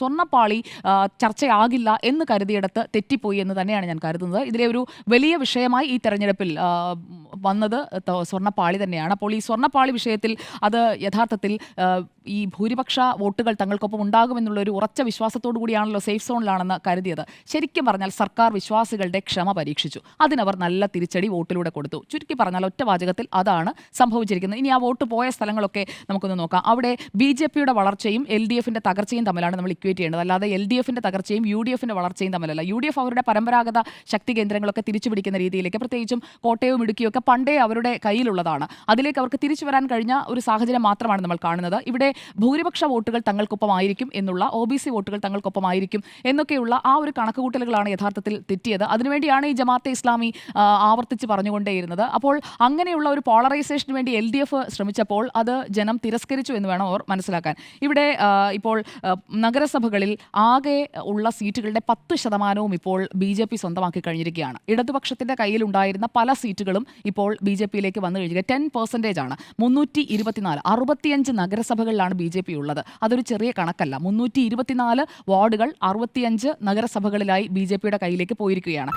സ്വർണപ്പാളി ചർച്ചയാകില്ല എന്ന് കരുതിയിടത്ത് തെറ്റിപ്പോയി എന്ന് തന്നെയാണ് ഞാൻ കരുതുന്നത്. ഇതിലെ ഒരു വലിയ വിഷയമായി ഈ തെരഞ്ഞെടുപ്പിൽ വന്നത് സ്വർണപ്പാളി തന്നെയാണ്. അപ്പോൾ ഈ സ്വർണപ്പാളി വിഷയത്തിൽ അത് യഥാർത്ഥത്തിൽ ഈ ഭൂരിപക്ഷ വോട്ടുകൾ തങ്ങൾക്കൊപ്പം ഉണ്ടാകുമെന്നുള്ള ഒരു ഉറച്ച വിശ്വാസത്തോടു കൂടിയാണല്ലോ സേഫ് സോണിലാണെന്ന് കരുതിയത്. ശരിക്കും പറഞ്ഞാൽ സർക്കാർ വിശ്വാസികളുടെ ക്ഷമ പരീക്ഷിച്ചു. അതിനവർ നല്ല തിരിച്ചടി വോട്ടിലൂടെ കൊടുത്തു. ചുരുക്കി പറഞ്ഞാൽ ഒറ്റ വാചകത്തിൽ അതാണ് സംഭവിച്ചിരിക്കുന്നത്. ഇനി ആ വോട്ട് പോയ സ്ഥലങ്ങളൊക്കെ നമുക്കൊന്ന് നോക്കാം. അവിടെ ബി ജെ പിയുടെ വളർച്ചയും എൽ ഡി എഫിന്റെ തകർച്ചയും തമ്മിലാണ് നമ്മൾ ഇക്വേറ്റ് ചെയ്യേണ്ടത്. അല്ലാതെ എൽ ഡി എഫിന്റെ തകർച്ചയും യു ഡി എഫിന്റെ വളർച്ചയും തമ്മിലല്ല. യു ഡി എഫ് അവരുടെ പരമ്പരാഗത ശക്തി കേന്ദ്രങ്ങളൊക്കെ തിരിച്ചു പിടിക്കുന്ന രീതിയിലേക്ക് പ്രത്യേകിച്ചും കോട്ടയവും ഇടുക്കിയും ഒക്കെ പണ്ടേ അവരുടെ കയ്യിലുള്ളതാണ്. അതിലേക്ക് അവർക്ക് തിരിച്ചു വരാൻ കഴിഞ്ഞ ഒരു സാഹചര്യം മാത്രമാണ് നമ്മൾ കാണുന്നത്. ഇവിടെ ഭൂരിപക്ഷ വോട്ടുകൾ തങ്ങൾക്കൊപ്പമായിരിക്കും എന്നുള്ള ഒ ബി സി വോട്ടുകൾ തങ്ങൾക്കൊപ്പമായിരിക്കും എന്നൊക്കെയുള്ള ആ ഒരു കണക്കുകൂട്ടലുകളാണ് യഥാർത്ഥത്തിൽ തെറ്റിയത്. അതിനുവേണ്ടിയാണ് ഈ ജമാഅത്തെ ഇസ്ലാമി ആവർത്തിച്ച് പറഞ്ഞുകൊണ്ടേയിരുന്നത്. അപ്പോൾ അങ്ങനെയുള്ള ഒരു പോളറൈസേഷന് വേണ്ടി എൽ ഡി എഫ് ശ്രമിച്ചപ്പോൾ അത് ജനം തിരസ്കരിച്ചു എന്ന് വേണം അവർ മനസ്സിലാക്കാൻ. ഇവിടെ ഇപ്പോൾ നഗരസഭകളിൽ ആകെ ഉള്ള സീറ്റുകളുടെ പത്ത് ശതമാനവും ഇപ്പോൾ ബി ജെ പി സ്വന്തമാക്കി കഴിഞ്ഞിരിക്കുകയാണ്. ഇടതുപക്ഷത്തിന്റെ കയ്യിലുണ്ടായിരുന്ന പല സീറ്റുകളും ഇപ്പോൾ ബി ജെ പിയിലേക്ക് വന്നു കഴിഞ്ഞിരിക്കുക. ടെൻ പെർസെന്റേജ് ആണ്. മുന്നൂറ്റി ഇരുപത്തിനാല് അറുപത്തിയഞ്ച് നഗരസഭകളിലാണ് ബി ജെ പി ഉള്ളത്. അതൊരു ചെറിയ കണക്കല്ല. മുന്നൂറ്റി ഇരുപത്തിനാല് വാർഡുകൾ അറുപത്തിയഞ്ച് നഗരസഭകളിലായി ബി ജെ പിയുടെ കയ്യിലേക്ക് പോയിരിക്കുകയാണ്.